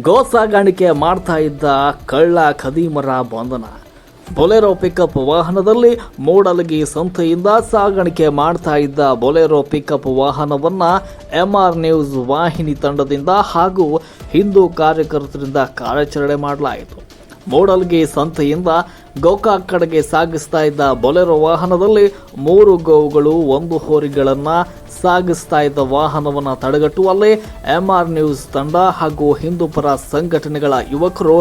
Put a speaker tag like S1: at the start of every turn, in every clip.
S1: ಗೋ ಸಾಗಾಣಿಕೆ ಮಾಡ್ತಾ ಇದ್ದ ಕಳ್ಳ ಖದೀಮರ ಬಂಧನ. ಬೊಲೆರೋ ಪಿಕಪ್ ವಾಹನದಲ್ಲಿ ಮೂಡಲಗಿ ಸಂತೆಯಿಂದ ಸಾಗಾಣಿಕೆ ಮಾಡ್ತಾ ಇದ್ದ ಬೊಲೆರೋ ಪಿಕಪ್ ವಾಹನವನ್ನ ಎಂಆರ್ ನ್ಯೂಸ್ ವಾಹಿನಿ ತಂಡದಿಂದ ಹಾಗೂ ಹಿಂದೂ ಕಾರ್ಯಕರ್ತರಿಂದ ಕಾರ್ಯಾಚರಣೆ ಮಾಡಲಾಯಿತು. ಮೂಡಲ್ಗಿ ಸಂತೆಯಿಂದ ಗೋಕಾಕ್ ಕಡೆಗೆ ಸಾಗಿಸ್ತಾ ಇದ್ದ ಬೊಲೆರೋ ವಾಹನದಲ್ಲಿ ಮೂರು ಗೋವುಗಳು, ಒಂದು ಹೋರಿಗಳನ್ನು ಸಾಗಿಸ್ತಾ ಇದ್ದ ವಾಹನವನ್ನು ತಡೆಗಟ್ಟುವಲ್ಲಿ ಎಂಆರ್ ನ್ಯೂಸ್ ತಂಡ ಹಾಗೂ ಹಿಂದೂಪರ ಸಂಘಟನೆಗಳ ಯುವಕರು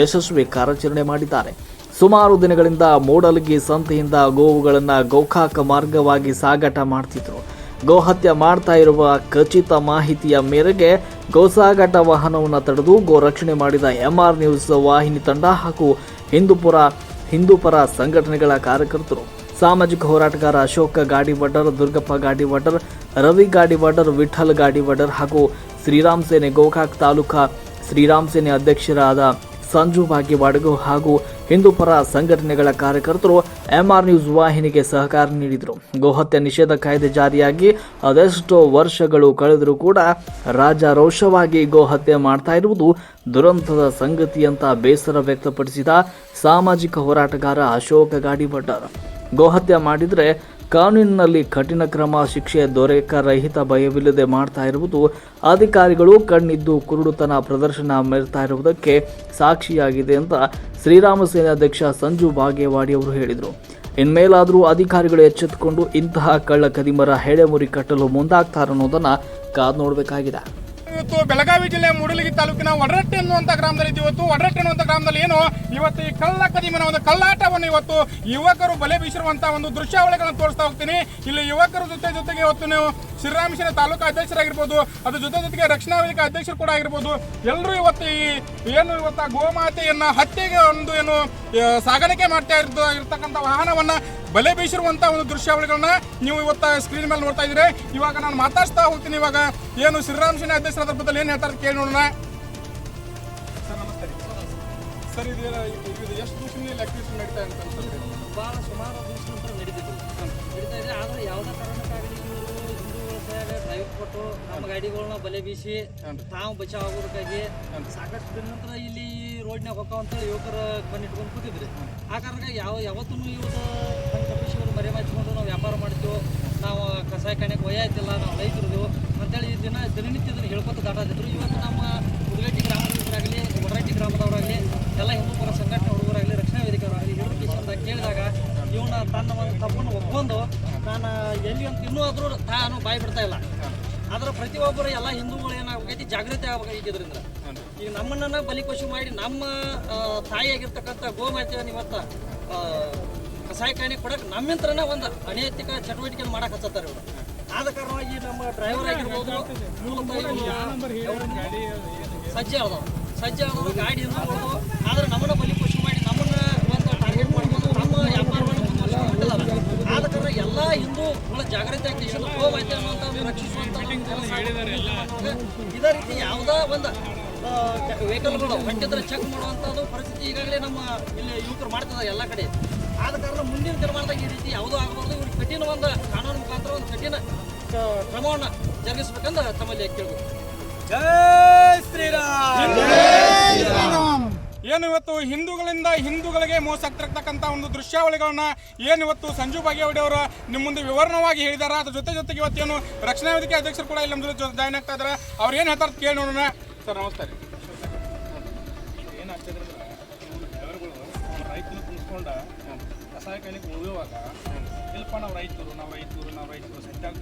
S1: ಯಶಸ್ವಿ ಕಾರ್ಯಾಚರಣೆ ಮಾಡಿದ್ದಾರೆ. ಸುಮಾರು ದಿನಗಳಿಂದ ಮೂಡಲಗಿ ಸಂತೆಯಿಂದ ಗೋವುಗಳನ್ನು ಗೋಕಾಕ ಮಾರ್ಗವಾಗಿ ಸಾಗಾಟ ಮಾಡ್ತಿದ್ರು. ಗೋಹತ್ಯೆ ಮಾಡ್ತಾ ಇರುವ ಖಚಿತ ಮಾಹಿತಿಯ ಮೇರೆಗೆ ಗೋಸಾಗಾಟ ವಾಹನವನ್ನು ತಡೆದು ಗೋ ರಕ್ಷಣೆ ಮಾಡಿದ ಎಂಆರ್ ನ್ಯೂಸ್ ವಾಹಿನಿ ತಂಡ ಹಾಗೂ ಹಿಂದೂಪುರ ಹಿಂದೂಪರ ಸಂಘಟನೆಗಳ ಕಾರ್ಯಕರ್ತರು. ಸಾಮಾಜಿಕ ಹೋರಾಟಗಾರ ಅಶೋಕ ಗಾಡಿವಡ್ಡರ್ ದುರ್ಗಪ್ಪ ಗಾಡಿವಡ್ಡರ್ ರವಿ ಗಾಡಿವಡ್ಡರ್ ವಿಠಲ್ ಗಾಡಿವಡ್ಡರ್ ಹಾಗೂ ಶ್ರೀರಾಮ್ ಸೇನೆ, ಗೋಕಾಕ್ ತಾಲೂಕಾ ಶ್ರೀರಾಮ್ ಸೇನೆ ಅಧ್ಯಕ್ಷರಾದ ಸಂಜು ಭಾಗ್ಯವಾಡಗು ಹಾಗೂ ಹಿಂದೂಪರ ಸಂಘಟನೆಗಳ ಕಾರ್ಯಕರ್ತರು ಎಂಆರ್ ನ್ಯೂಸ್ ವಾಹಿನಿಗೆ ಸಹಕಾರ ನೀಡಿದರು. ಗೋಹತ್ಯೆ ನಿಷೇಧ ಕಾಯ್ದೆ ಜಾರಿಯಾಗಿ ಅದೆಷ್ಟೋ ವರ್ಷಗಳು ಕಳೆದರೂ ಕೂಡ ರಾಜಾರೋಷವಾಗಿ ಗೋಹತ್ಯೆ ಮಾಡ್ತಾ ಇರುವುದು ದುರಂತದ ಸಂಗತಿಯಂತ ಬೇಸರ ವ್ಯಕ್ತಪಡಿಸಿದ ಸಾಮಾಜಿಕ ಹೋರಾಟಗಾರ ಅಶೋಕ ಗಾಡಿಭಟ್ಟರ್ ಗೋಹತ್ಯೆ ಮಾಡಿದರೆ ಕಾನೂನಿನಲ್ಲಿ ಕಠಿಣ ಕ್ರಮ, ಶಿಕ್ಷೆ ದೊರೆಕ ರಹಿತ ಭಯವಿಲ್ಲದೆ ಮಾಡ್ತಾ ಇರುವುದು ಅಧಿಕಾರಿಗಳು ಕಣ್ಣಿದ್ದು ಕುರುಡುತನ ಪ್ರದರ್ಶನ ಮೆರ್ತಾ ಇರುವುದಕ್ಕೆ ಸಾಕ್ಷಿಯಾಗಿದೆ ಅಂತ ಶ್ರೀರಾಮ ಸೇನೆ ಅಧ್ಯಕ್ಷ ಸಂಜು ಬಾಗೇವಾಡಿ ಅವರು ಹೇಳಿದರು. ಇನ್ಮೇಲಾದರೂ ಅಧಿಕಾರಿಗಳು ಎಚ್ಚೆತ್ತುಕೊಂಡು ಇಂತಹ ಕಳ್ಳ ಕದಿಮರ ಹೆಡೆಮುರಿ ಕಟ್ಟಲು ಮುಂದಾಗ್ತಾರನ್ನೋದನ್ನು ಕಾದು ನೋಡಬೇಕಾಗಿದೆ.
S2: ಇವತ್ತು ಬೆಳಗಾವಿ ಜಿಲ್ಲೆ ಮೂಡಲಗಿ ತಾಲೂಕಿನ ಒಡರಟ್ಟೆ ಅನ್ನುವಂತ ಗ್ರಾಮದಲ್ಲಿ ಇವತ್ತು ಒಡರಟ್ಟೆ ಅನ್ನುವಂತ ಗ್ರಾಮದಲ್ಲಿ ಏನು? ಇವತ್ತು ಈ ಕಳ್ಳ ಕದಿಮನ ಒಂದು ಕಳ್ಳಾಟವನ್ನು ಇವತ್ತು ಯುವಕರು ಬಲೆ ಬೀಸಿರುವಂತಹ ಒಂದು ದೃಶ್ಯಾವಳಿಗಳನ್ನು ತೋರಿಸ್ತಾ ಹೋಗ್ತೀನಿ. ಇಲ್ಲಿ ಯುವಕರ ಜೊತೆ ಜೊತೆಗೆ ಇವತ್ತು ನೀವು ಶ್ರೀರಾಮಶಿನ ತಾಲೂಕು ಅಧ್ಯಕ್ಷರಾಗಿರ್ಬೋದು, ಅದ್ರ ಜೊತೆ ಜೊತೆಗೆ ರಕ್ಷಣಾ ವೇದಿಕೆ ಅಧ್ಯಕ್ಷರು ಕೂಡ ಆಗಿರ್ಬೋದು. ಎಲ್ಲರೂ ಇವತ್ತು ಈ, ಏನು ಇವತ್ತು ಗೋಮಾತೆಯನ್ನು ಹತ್ಯೆಗೆ ಒಂದು ಏನು ಸಾಗಾಣಿಕೆ ಮಾಡ್ತಾ ಇರ್ತ ಇರ್ತಕ್ಕಂಥ ವಾಹನವನ್ನ ಬಲೆ ಬೀಸಿರುವಂತ ಒಂದು ದೃಶ್ಯಾವಳಿಗಳನ್ನ ನೀವು ಇವತ್ತು ಸ್ಕ್ರೀನ್ ಮೇಲೆ ನೋಡ್ತಾ ಇದ್ದೀರಿ. ಇವಾಗ ನಾನು ಮಾತಾಡ್ತಾ ಹೋಗ್ತೀನಿ. ಇವಾಗ ಏನು ಶ್ರೀರಾಮ್ ಅಧ್ಯಕ್ಷರ ಸಂದರ್ಭದಲ್ಲಿ ಏನು ಹೇಳ್ತಾರೆ ಕೇಳಿ ನೋಡೋಣ. ಸರ್ ಎಷ್ಟು?
S3: ಭಾಳ ಸುಮಾರು ನಡೀತಿದ್ರು ನಡೀತಾ ಇದೆ. ಯಾವುದೇ ಕಾರಣಕ್ಕಾಗಲಿ ಇವರು ಕೈಯಾಗ ಕೊಟ್ಟು ನಮ್ಮ ಗಾಡಿಗಳನ್ನ ಬಲೆ ಬೀಸಿ ತಾವು ಬಚಾವ್ ಆಗೋದಕ್ಕಾಗಿ ಸಾಕಷ್ಟು ದಿನ ನಂತರ ಇಲ್ಲಿ ರೋಡ್ನಾಗ ಹೋಗ್ತಾವ ಅಂತೇಳಿ ಯುವಕರು ಬಂದಿಟ್ಕೊಂಡು ಕೂತಿದ್ರಿ. ಆ ಕಾರಣಕ್ಕೆ ಯಾವ ಯಾವತ್ತೂ ಇವತ್ತು ಕಣ್ ತಪ್ಪಿಸಿ ಇವರು ಮರೆ ನಾವು ವ್ಯಾಪಾರ ಮಾಡ್ತೀವಿ ನಾವು ಕಸಾಯ ಕಾಣಕ್ಕೆ ಒಯ್ಯಾಯ್ತಿಲ್ಲ ನಾವು ರೈತರದು ಅಂತೇಳಿ ಈ ದಿನ ದಿನನಿತ್ಯ ಇದನ್ನು ಹೇಳ್ಕೊತ ದಾಟಾದಿದ್ರು ಇವತ್ತು ನಮ್ಮ ಉದಗಟ್ಟಿ ಗ್ರಾಮದವರಾಗಲಿ ಒಡರಟ್ಟಿ ಗ್ರಾಮದವರಾಗಲಿ ಎಲ್ಲ ಹಿಂದೂ ಪರ ಸಂಘಟನೆ ಹುಡುಗರಾಗಲಿ ರಕ್ಷಣಾ ವೇದಿಕೆಯವರಾಗಲಿ ಹಿಡಿದು ಅಂತ ಕೇಳಿದಾಗ ಇವನ ತನ್ನ ಒಂದು ತಪ್ಪನ್ನು ಒಪ್ಕೊಂಡು ನಾನು ಎಲ್ಲಿ ಅಂತ ಇನ್ನೂ ಆದರೂ ತಾನು ಬಾಯಿ ಬಿಡ್ತಾ ಇಲ್ಲ. ಆದ್ರೆ ಪ್ರತಿಯೊಬ್ಬರು ಎಲ್ಲ ಹಿಂದೂಗಳು ಏನಾಗಬೇಕೈತಿ ಜಾಗೃತಿ ಆಗಬೇಕೈತಿ ಇದರಿಂದ. ಈಗ ನಮ್ಮನ್ನ ಬಲಿಪಶು ಮಾಡಿ ನಮ್ಮ ತಾಯಿಯಾಗಿರ್ತಕ್ಕಂಥ ಗೋಮಾತೆಯನ್ನು ಇವತ್ತು ಆ, ಕಸಾಯಖಾನೆ ಕೊಡಕ್ಕೆ ನಮ್ಮಿಂತ್ರ ಒಂದು ಅನೈತಿಕ ಚಟುವಟಿಕೆ ಮಾಡಕ್ಕೆ ಹಚ್ಚತ್ತಾರೆ ಇವರು. ಆದ ಕಾರಣವಾಗಿ ನಮ್ಮ ಡ್ರೈವರ್ ಆಗಿರ್ಬೋದು ಮೂಲತಃ ಸಜ್ಜೆ ಆದವು ಸಜ್ಜೆ ಆದವು ಗಾಡಿ ಆದ್ರೆ ನಮ್ಮನ್ನ ಬಲಿ ಖುಷಿ ಮಾಡಿ ನಮ್ಮನ್ನ ಒಂದು ಟಾರ್ಗೆಟ್ ಮಾಡ್ಕೊಂಡು ನಮ್ಮ ವ್ಯಾಪಾರವನ್ನು ಮುಂದುವರಿಸ್ಕೊಂಡಿದ್ದಾರೆ ಆದ ಎಲ್ಲ ಹಿಂದೂಗಳ ಜಾಗೃತಿ ಆಗ್ತಿದ್ದು ಹೋಗೈತೆ ಅನ್ನುವಂಥ ಒಂದು ರಕ್ಷಿಸುವಂಥ ಇದೇ ರೀತಿ ಯಾವುದೇ ಒಂದು ವೆಹಿಕಲ್ಗಳು ಹೊಂಟಿದ್ರೆ ಚೆಕ್ ಮಾಡುವಂಥದ್ದು ಪರಿಸ್ಥಿತಿ ಈಗಾಗಲೇ ನಮ್ಮ ಇಲ್ಲಿ ಯುವಕರು ಮಾಡ್ತಿದ್ದಾರೆ ಎಲ್ಲ ಕಡೆ. ಆದ ಕಾರಣ ಮುಂದಿನ ದಿನಮಾನದಾಗ ಈ ರೀತಿ ಯಾವುದೂ ಆಗಬಾರ್ದು. ಇವ್ರಿಗೆ ಕಠಿಣ ಒಂದು ಕಾನೂನು ಮುಖಾಂತರ ಒಂದು ಕಠಿಣ ಕ್ರಮವನ್ನು ಜರುಗಿಸ್ಬೇಕಂತ ತಮ್ಮಲ್ಲಿ ಕೇಳ್ಬೋದು
S2: ಏನು ಇವತ್ತು ಹಿಂದೂಗಳಿಂದ ಹಿಂದೂಗಳಿಗೆ ಮೋಸ ಆಗ್ತಿರ್ತಕ್ಕಂಥ ಒಂದು ದೃಶ್ಯಾವಳಿಗಳನ್ನ ಏನು ಇವತ್ತು ಸಂಜು ಅವರು ನಿಮ್ಮ ಮುಂದೆ ವಿವರಣವಾಗಿ ಹೇಳಿದಾರ? ಅದ್ರ ಜೊತೆ ಜೊತೆಗೆ ಇವತ್ತೇನು ರಕ್ಷಣಾ ವೇದಿಕೆ ಅಧ್ಯಕ್ಷರು ಕೂಡ ಇಲ್ಲಿ ನಮ್ಮ ಜಾಯ್ನ್ ಆಗ್ತಾ ಇದ್ದಾರೆ ಅವ್ರು ಏನು ಹೇಳ್ತಾರೆ ಕೇಳಿ ನೋಡೋಣ. ಸರ್, ನಮಸ್ತೆ ಕಸಾಯ ಕೈಲಿಗೆ ಉಳಿಯುವಾಗ ನಾವು ರೈತರು ನಾವು ರೈತರು ನಾವು ರೈತರು ಸೆಟ್ಟಾಗ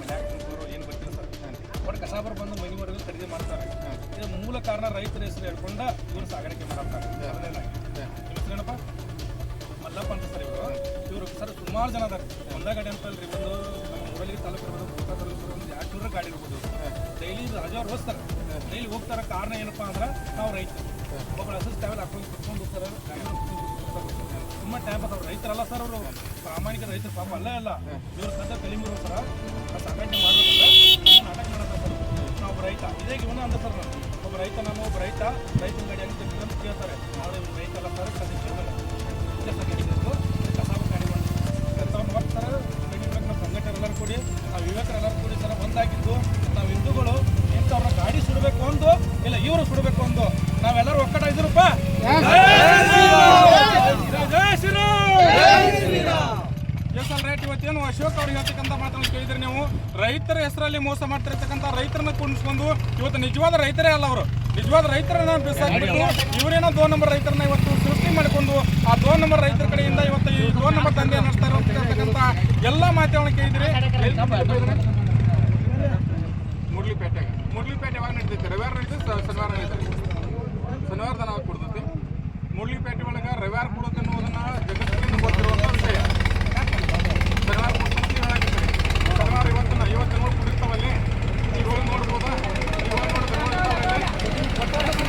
S2: ಮನ್ಯಾಗ ತುಂಬೋರು ಏನು ಬರ್ತೀವಿ ಸರ್. ಒಟ್ಟು ಕಸಾಬರು ಬಂದು ಮನೆವರೆಗೂ ಖರೀದಿ ಮಾಡ್ತಾರೆ. ಕಾರಣ ರೈತರ ಹೆಸರು ಹೇಳ್ಕೊಂಡ ಇವರು ಸಾಗಾಣಿಕೆ ಮಾಡ್ತಾರೆ ಏನಪ್ಪ? ಮಲ್ಲಪ್ಪ ಅಂತ ಸರ್ ಇವರು. ಇವರು ಸರ್ ಸುಮಾರು ಜನ ಅದಾರೆ. ಒಂದೇ ಗಾಡಿ ಅಂತ ಅಲ್ರಿ ಒಂದು ನಮ್ಮ ಊರಲ್ಲಿ ತಾಲೂಕು ಇರ್ಬೋದು ಕೋಟಾ ತಾಲೂಕು ಇರ್ಬೋದು, ಒಂದು ಎರಡು ನೂರ ಗಾಡಿ ಇರ್ಬೋದು. ಡೈಲಿ ರಾಜವ್ರು ಓದಿಸ್ತಾರೆ. ಡೈಲಿ ಹೋಗ್ತಾರ ಕಾರಣ ಏನಪ್ಪ ಅಂದ್ರೆ ನಾವು ರೈತರು. ಒಬ್ಬರು ಹಸಿರು ಟ್ಯಾವೆಲ್ ಹಾಕೊಂಡು ಕುತ್ಕೊಂಡು ಹೋಗ್ತಾರೆ ತುಂಬ ಟೈಮ್ ಬರ್ತಾರೆ ರೈತರಲ್ಲ ಸರ್ ಅವರು. ಪ್ರಾಮಾಣಿಕ ರೈತರು ಪಾಪ ಅಲ್ಲೇ ಅಲ್ಲ ಇವ್ರ ಕಲಿ ಕಲಿಮೂರು ಸರ್ ಸಾಗಾಣಿಕೆ ಮಾಡ್ಬೇಕಂದ್ರೆ ನಾಟಕ ಮಾಡಕ್ಕೆ ನಾವು ರೈತ. ಇದೇ ಇವನ ಅಂತ ಸರ್ ನಾನು. ಒಬ್ಬ ರೈತ ನಾನು ಒಬ್ಬ ರೈತ ರೈತನ ಗಾಡಿ ಅಶೋಕ್ ಅವರಿಗೆ ಹೇಳ್ತಕ್ಕಂಥ ಮಾತನ್ನು ಕೇಳಿದ್ರೆ ನೀವು ರೈತರ ಹೆಸರಲ್ಲಿ ಮೋಸ ಮಾಡ್ತಿರ್ತಕ್ಕಂಥ ರೈತರನ್ನ ಕುಣಿಸ್ಕೊಂಡು ಇವತ್ತು ನಿಜವಾದ ರೈತರೇ ಅಲ್ಲ ಅವರು. ನಿಜವಾದ ರೈತರನ್ನ ಬಿಸಾಕ್ಬಿಟ್ಟು ಇವರೇನೋ ದೋ ನಂಬರ್ ರೈತರನ್ನ ಇವತ್ತು ಸೃಷ್ಟಿ ಮಾಡಿಕೊಂಡು ಆ ದೋ ನಂಬರ್ ರೈತರ ಕಡೆಯಿಂದ ಇವತ್ತು ಈ ದೋ ನಂಬರ್ ದಂಧೆ ನಡೆಸ್ತಾ ಇರತಕ್ಕಂಥ ಎಲ್ಲ ಮಾತುಗಳನ್ನ ಕೇಳಿದ್ರಿ ಮುಡ್ಲಿಪೇಟೆ ಮುಡ್ಲಿಪೇಟೆ ಯಾವಾಗ ನಡೀತೈತೆ? ರವಿವಾರ ನಡೀತೈತೆ, ಸ- ಶನಿವಾರ ನಡೀತೈತೆ? ಶನಿವಾರ ನಾವು ಕೊಡ್ತೈತಿ? ಮುಡ್ಲಿಪೇಟೆ ಒಳಗೆ ರವಿವಾರ ಕೊಡುತ್ತೆ ಅನ್ನೋದನ್ನ ಜಗತ್ತಿಗೆ ಗೊತ್ತಿರುವಂಥ ವಿಷಯ ಶನಿವಾರ ಕೊಡ್ತಂತ ಹೇಳಾಕತ್ತೀರಿ. ಶನಿವಾರ ಇವತ್ತಿನ ಐವತ್ತು ನೋಡಿ ಕುಡಿರ್ತಾವಲ್ಲಿ ಈಗ ಹೋಗಿ ನೋಡ್ಬೋದಾ ಈಗ ಹೋಗಿ ನೋಡಿದ್ರೆ ನೋಡಿರ್ತಾವಲ್ಲಿ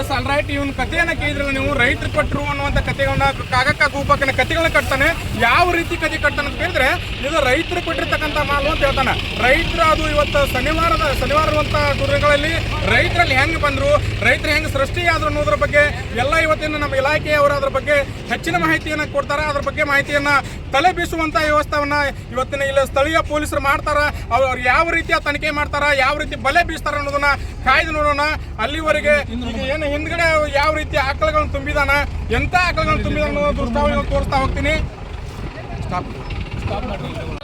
S2: ಎಸ್ ಅಲ್ ರೈಟ್ ಇವನ್ ಕಥೆಯನ್ನ ಕೇಳಿದ್ರು ನೀವು? ರೈತರು ಕೊಟ್ಟರು ಅನ್ನುವಂಥ ಕಥೆಗಳನ್ನ ಕಾಗಕ್ಕ ಗೂಪಕ್ಕನ ಕಥೆಗಳನ್ನ ಕಟ್ತಾನೆ. ಯಾವ ರೀತಿ ಕಥೆ ಕಟ್ತಾನೆ ಅಂತ ಕೇಳಿದ್ರೆ, ಇದು ರೈತರು ಕೊಟ್ಟಿರ್ತಕ್ಕಂಥ ಮಾಲು ಅಂತ ಹೇಳ್ತಾನೆ. ರೈತರು ಅದು ಇವತ್ತು ಶನಿವಾರದ ಶನಿವಾರವಂತ ದುರ್ಗಗಳಲ್ಲಿ ರೈತರಲ್ಲಿ ಹೆಂಗೆ ಬಂದ್ರು, ರೈತರು ಹೆಂಗೆ ಸೃಷ್ಟಿಯಾದ್ರು ಅನ್ನೋದ್ರ ಬಗ್ಗೆ, ಎಲ್ಲ ಇವತ್ತಿನ ನಮ್ಮ ಇಲಾಖೆಯವರು ಅದ್ರ ಬಗ್ಗೆ ಹೆಚ್ಚಿನ ಮಾಹಿತಿಯನ್ನು ಕೊಡ್ತಾರೆ. ಅದ್ರ ಬಗ್ಗೆ ಮಾಹಿತಿಯನ್ನ ತಲೆ ಬೀಸುವಂತ ವ್ಯವಸ್ಥೆಯನ್ನ ಇವತ್ತಿನ ಇಲ್ಲಿ ಸ್ಥಳೀಯ ಪೊಲೀಸರು ಮಾಡ್ತಾರ? ಅವ್ರು ಯಾವ ರೀತಿಯ ತನಿಖೆ ಮಾಡ್ತಾರ? ಯಾವ ರೀತಿ ಬಲೆ ಬೀಸ್ತಾರ ಅನ್ನೋದನ್ನ ಕಾಯ್ದು ನೋಡೋಣ. ಅಲ್ಲಿವರೆಗೆ ಏನು ಹಿಂದ್ಗಡೆ ಯಾವ ರೀತಿ ಆಕಳಗಳನ್ನು ತುಂಬಿದಾನ? ಎಂತ ಆಕಳಗಳನ್ನು ತುಂಬಿದಾನ ಅನ್ನೋ ದೃಷ್ಟಾವಳಿ ತೋರಿಸ್ತಾ ಹೋಗ್ತೀನಿ.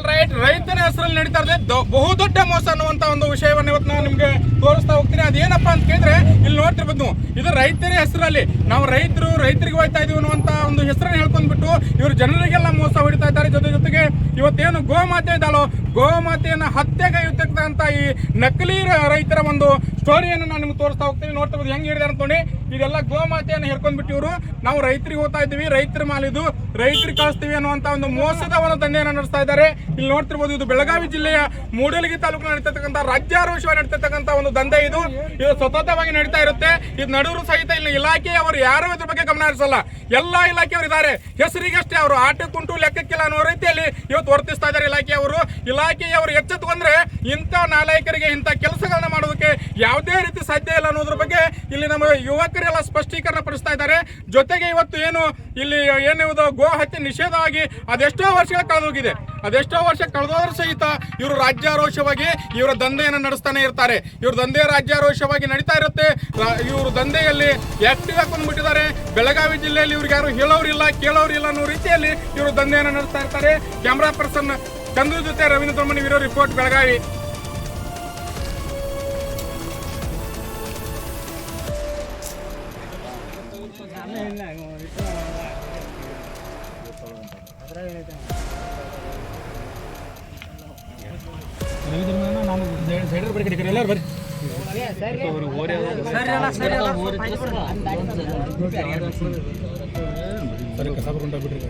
S2: ರೈಟ್ ರೈತರ ಹೆಸರಲ್ಲಿ ನಡೀತಾ ಇದೆ ಬಹುದೊಡ್ಡ ಮೋಸ ಅನ್ನುವಂತ ಒಂದು ವಿಷಯವನ್ನು ಇವತ್ತು ನಾವು ನಿಮ್ಗೆ ತೋರಿಸ್ತಾ ಹೋಗ್ತೀನಿ. ಅದೇನಪ್ಪ ಅಂತ ಕೇಳಿದ್ರೆ, ಇಲ್ಲಿ ನೋಡ್ತಿರ್ಬೋದು ಇದು ರೈತರ ಹೆಸರಲ್ಲಿ. ನಾವು ರೈತರು ರೈತರಿಗೆ ಹೋಯ್ತಾ ಇದೀವಿ ಅನ್ನುವಂತ ಒಂದು ಹೆಸರನ್ನ ಹೇಳ್ಕೊಂಡ್ಬಿಟ್ಟು ಇವರು ಜನರಿಗೆಲ್ಲ ಮೋಸ ಹೊಡಿತಾ ಇದ್ದಾರೆ ಜೊತೆ ಜೊತೆಗೆ ಇವತ್ತೇನು ಗೋಮಾತೆ ಇದ್ದಾಳೋ ಗೋಮಾತೆಯನ್ನ ಅಂತ ಈ ನಕಲಿ ರೈತರ ಒಂದು ಸ್ಟೋರಿಯನ್ನು ನಾನು ನಿಮ್ಗೆ ತೋರಿಸ್ತಾ ಹೋಗ್ತೀನಿ. ನೋಡ್ತಿರ್ಬೋದು ಹೆಂಗೆ ಹಿಡಿದಾರೆ ಅಂತೋಣಿ ಇದೆಲ್ಲ ಗೋಮಾತೆಯನ್ನು ಹಿಡ್ಕೊಂಡ್ಬಿಟ್ಟು ಇವರು ನಾವು ರೈತರಿಗೆ ಹೋಗ್ತಾ ಇದ್ದೀವಿ, ರೈತರ ಮಾಲಿದು ರೈತರಿಗೆ ಕಳಿಸ್ತೀವಿ ಅನ್ನುವಂಥ ಒಂದು ಮೋಸದ ಒಂದು ದಂಧೆಯನ್ನು ನಡೆಸ್ತಾ ಇದ್ದಾರೆ. ಇಲ್ಲಿ ನೋಡ್ತಿರ್ಬೋದು, ಇದು ಬೆಳಗಾವಿ ಜಿಲ್ಲೆಯ ಮೂಡಲಗಿ ತಾಲೂಕು ನಡೀತಕ್ಕಂಥ ರಾಜ್ಯಾರೋಷವಾಗಿ ನಡೀತಕ್ಕಂಥ ಒಂದು ದಂಧೆ ಇದು. ಇದು ಸತತವಾಗಿ ನಡೀತಾ ಇರುತ್ತೆ. ಇದು ನಡುವರು ಸಹಿತ ಇಲ್ಲಿ ಇಲಾಖೆಯವರು ಯಾರು ಇದ್ರ ಬಗ್ಗೆ ಗಮನ ಹರಿಸಲ್ಲ. ಎಲ್ಲಾ ಇಲಾಖೆಯವರು ಇದ್ದಾರೆ. ಹೆಸರಿಗಷ್ಟೇ ಅವರು ಆಟ ಕುಂಟು ಲೆಕ್ಕಕ್ಕಿಲ್ಲ ಅನ್ನೋ ರೀತಿಯಲ್ಲಿ ಇವತ್ತು ವರ್ತಿಸ್ತಾ ಇದ್ದಾರೆ ಇಲಾಖೆಯವರು. ಇಲಾಖೆಯವರು ಎಚ್ಚೆತ್ತುಕೊಂಡ್ರೆ ಇಂಥ ನಾಲಾಯಕರಿಗೆ ಇಂಥ ಕೆಲಸಗಳನ್ನ ಮಾಡೋದಕ್ಕೆ ಯಾವುದೇ ರೀತಿ ಸಾಧ್ಯ ಇಲ್ಲ ಅನ್ನೋದ್ರ ಬಗ್ಗೆ ಇಲ್ಲಿ ನಮ್ಮ ಯುವಕರೆಲ್ಲ ಸ್ಪಷ್ಟೀಕರಣ ಪಡಿಸ್ತಾ ಇದ್ದಾರೆ. ಜೊತೆಗೆ ಇವತ್ತು ಏನು ಇಲ್ಲಿ ಏನಿವುದು ಗೋ ಹತ್ಯೆ ನಿಷೇಧವಾಗಿ ಅದೆಷ್ಟೋ ವರ್ಷಗಳ ಕಳೆದೋಗಿದೆ. ಅದೆಷ್ಟೋ ವರ್ಷ ಕಳೆದೋದ್ರ ಸಹಿತ ಇವರು ರಾಜ್ಯಾರೋಷವಾಗಿ ಇವರ ದಂಧೆಯನ್ನು ನಡೆಸ್ತಾನೆ ಇರ್ತಾರೆ. ಇವ್ರ ದಂಧೆ ರಾಜ್ಯಾರೋಷವಾಗಿ ನಡೀತಾ ಇರುತ್ತೆ. ಇವರು ದಂಧೆಯಲ್ಲಿ ಆಕ್ಟಿವ್ ಹಾಕೊಂಡ್ಬಿಟ್ಟಿದ್ದಾರೆ ಬೆಳಗಾವಿ ಜಿಲ್ಲೆಯಲ್ಲಿ ಇವ್ರಿಗೆ ಯಾರು ಹೇಳೋರಿಲ್ಲ ಕೇಳೋರಿಲ್ಲ ಅನ್ನೋ ರೀತಿಯಲ್ಲಿ ಇವರು ದಂಧೆಯನ್ನು ನಡೆಸ್ತಾ ಇರ್ತಾರೆ. ಕ್ಯಾಮ್ರಾ ಪರ್ಸನ್ ಚಂದ್ರ ಜೊತೆ ರವೀಂದ್ರ ದೊಮ್ಮನಿ ವಿರೋ ರಿಪೋರ್ಟ್ ಬೆಳಗಾವಿ. ಎಲ್ಲರೂ ಬರ್ರಿ. ಸರಿ ಕಸ ಬರ್ಕೊಂಡ ಬಿಡ್ರಿ